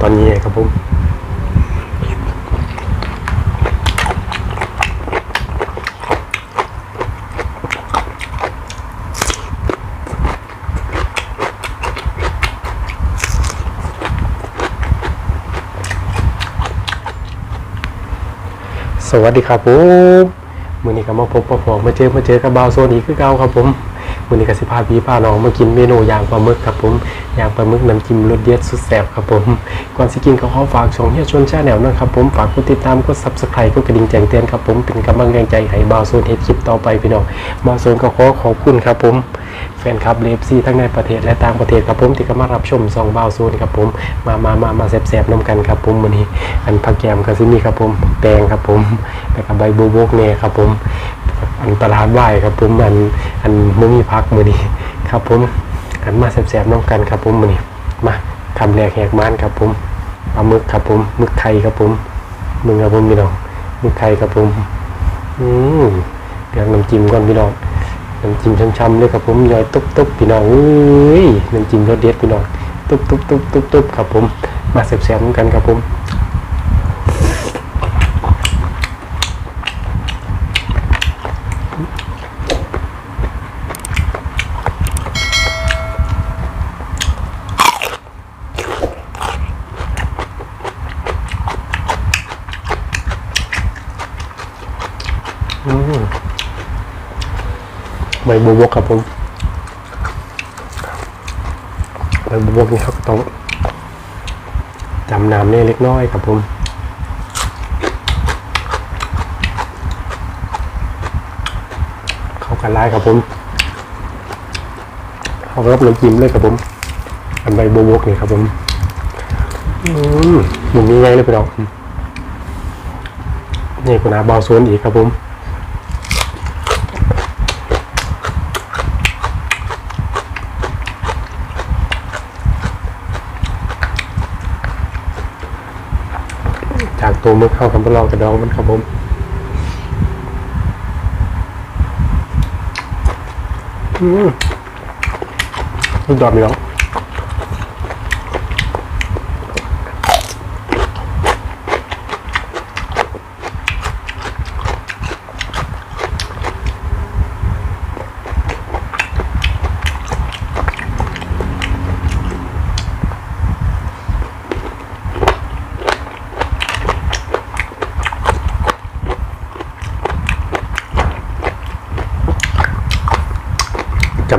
ตอนนี้ครับผมสวัสดีครับผมมือนี้ก็มาพบปะพอมาเจอมาเจอกับบาวโซนอีกคือเก่าครับผม มือนี้ก็สิพาพี่พาน้องมากินเมนูยางปลาหมึกครับผมยางปลาหมึกน้ำจิ้มรสเด็ดสุดแซ่บครับผมก่อนสิกินก็ขอฝากช่องเฮียชวนชาแนลนะครับผมฝากกดติดตามกด subscribe กดกระดิ่งแจ้งเตือนครับผมเป็นกำลังใจให้บาวโซนเฮ็ดคลิปต่อไปพี่น้องบาวโซนก็ขอขอบคุณครับผมแฟนคลับเลฟซีทั้งในประเทศและต่างประเทศครับผมที่ก็มารับชมซองบาวโซนครับผมมามามามาแซ่บๆน้ำกันครับผมวันนี้อันผักแกมก็สิมีครับผมแตงครับผมแล้วก็ใบบัวบกเนี่ยครับผม อันปลาร้าไหวครับผมอันอันมุมีพักมือนี้ครับผมอันมาแซ่บๆน้ำกันครับผมมือนี้มาคำแรกแหกม้านครับผมปลาหมึกครับผมมึกไทยครับผมมึงครับผมพี่น้องมึกไทยครับผมอืมเดี๋ยวน้ำจิ้มก่อนพี่น้องน้ำจิ้มช้ำๆเลยครับผมย่อยตุ๊บๆพี่น้องอุ้ยน้ำจิ้มรสเด็ดพี่น้องตุ๊บตุ๊บตุ๊บตุ๊บตุ๊บครับผมมาแซ่บๆน้ำกันครับผม ใบบัวบกครับผมใบบัวบกนี่ครับต้องจำน้ำเนี่ยเล็กน้อยครับผมเข้ากันไล่ครับผมเข้ากับน้ำจิ้มเลยครับผม อันใบบัวบกนี่ครับผมอืมหมุนยังไงเลยไปดอกนี่คุณอาเบาโซนอีกครับผม จากตัวมันเข้ากับลองกระดองมันครับผมอืมสุดยอดเลย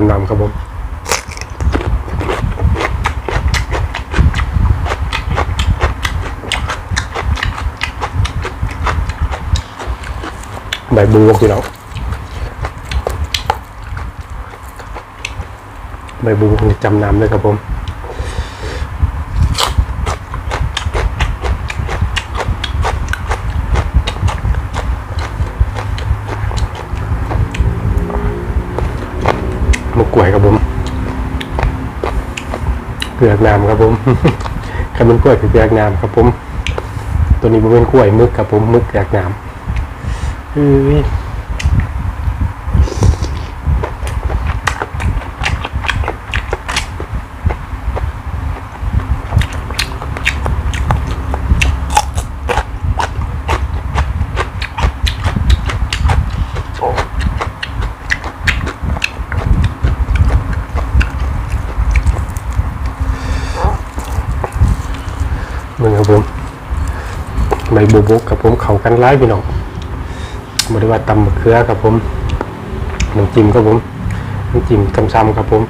เนาะจำนำครับผมใบบัวกี่แล้วใบบัวจำนำเลยครับผม มะกล้วยครับผมเปลือกน้ำครับผมขันเป็นกล้วยคือเปลือกน้ำครับผม ตัวนี้เป็นกล้วยมึกครับผมมึกเปลือกน้ำเฮ้ยมึงครับผมใบบัวบกครับผมเขากันไล่พี่น้องบริวารตำมะเขือครับผมน้ำจิ้มครับผมน้ำจิ้มซ้ำๆครับผม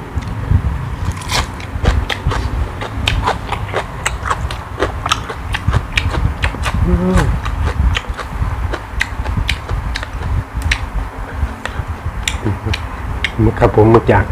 มึกครับผมมึกจาก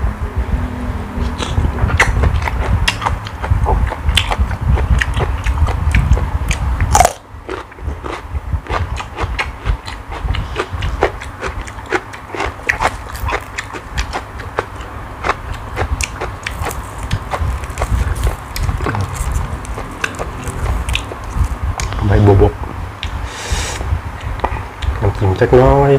จักน้อย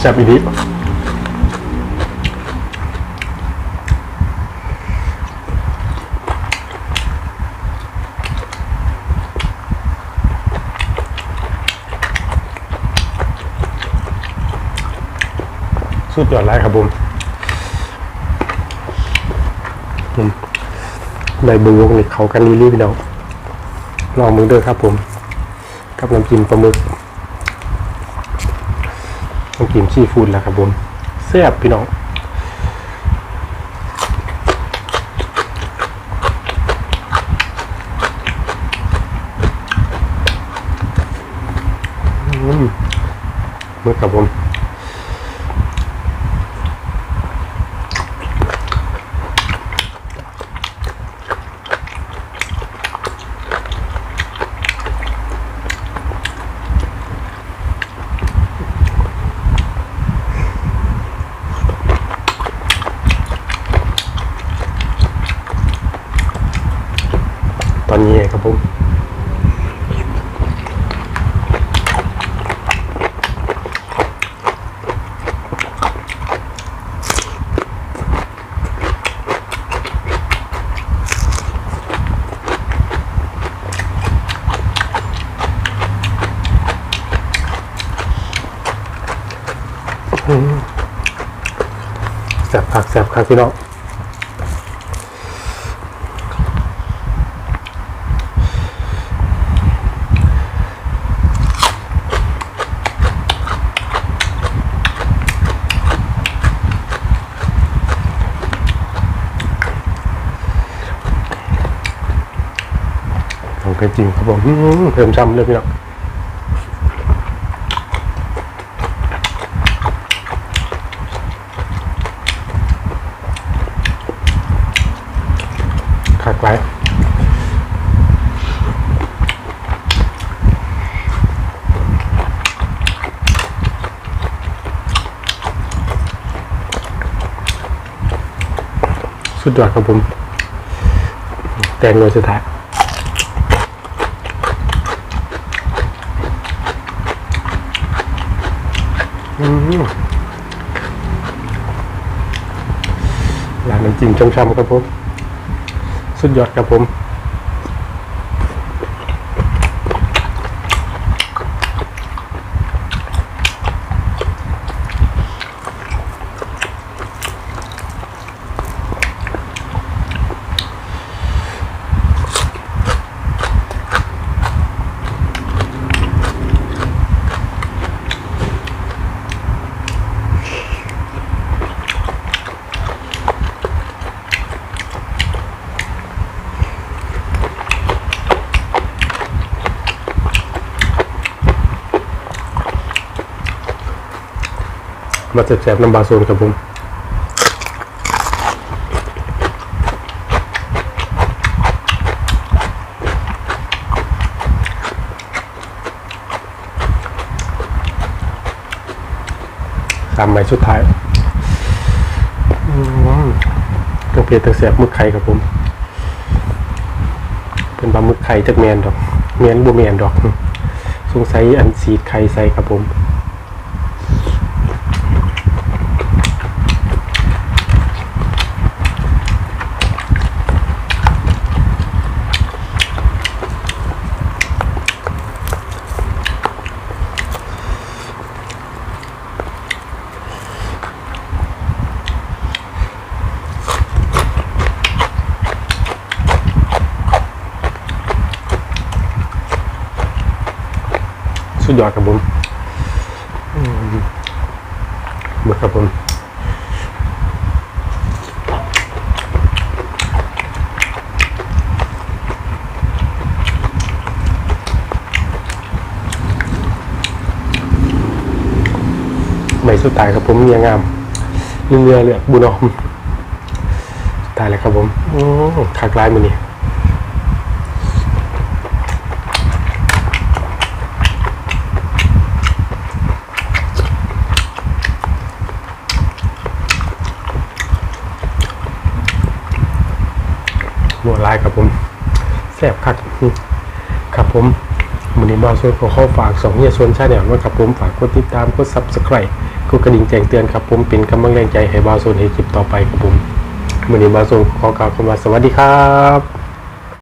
แซ่บอีดีสุดยอดไลยครับผม ใบบัวนี่เขากันรีๆพี่น้องลองมือด้อครับผม กับน้ำจิ้มปลาหมึกน้ำจิ้มซีฟู้ดแล้วครับผมแซ่บพี่น้องมมือกับผม อนนี้ครับผมแสบคักแสบคักพี่น้อง กันจริงครับผมเพิ่มช้ำเลยพี่น้องคักไว้สุดยอดครับผม แต่งโมสุดท้าย ร้านน้ำจิ้มชำๆครับผม สุดยอดครับผม มาแสบๆน้ำบาโซนครับผมสามใบสุดท้ายอืมตัวเพียตะเสียบมึกไข่ครับผม เป็นปลาหมึกไข่จากแมนดอกแมนบัวแมนดอก สงสัยอันสีดไข่ใส่ครับผม สุดยอดครับผมอืมหมึกครับผมไม่สุดท้ายครับผมเมียงามเรือเรือเลือบุญอมสุดท้ายเลยครับผมอืมขากลายมือนี่ บัวลายครับผมแซ่บคักครับผมมือนี้บอลโซนขอเข้าฝากสองเฮียโซนชาแนลด้วยครับผมฝากกดติดตามกดซับสไครต์กดกระดิ่งแจ้งเตือนครับผมเป็นกำลังแรงใจให้บอลโซนให้คลิปต่อไปครับผมมือนี้บอลโซนขอกล่าวคำว่าสวัสดีครับ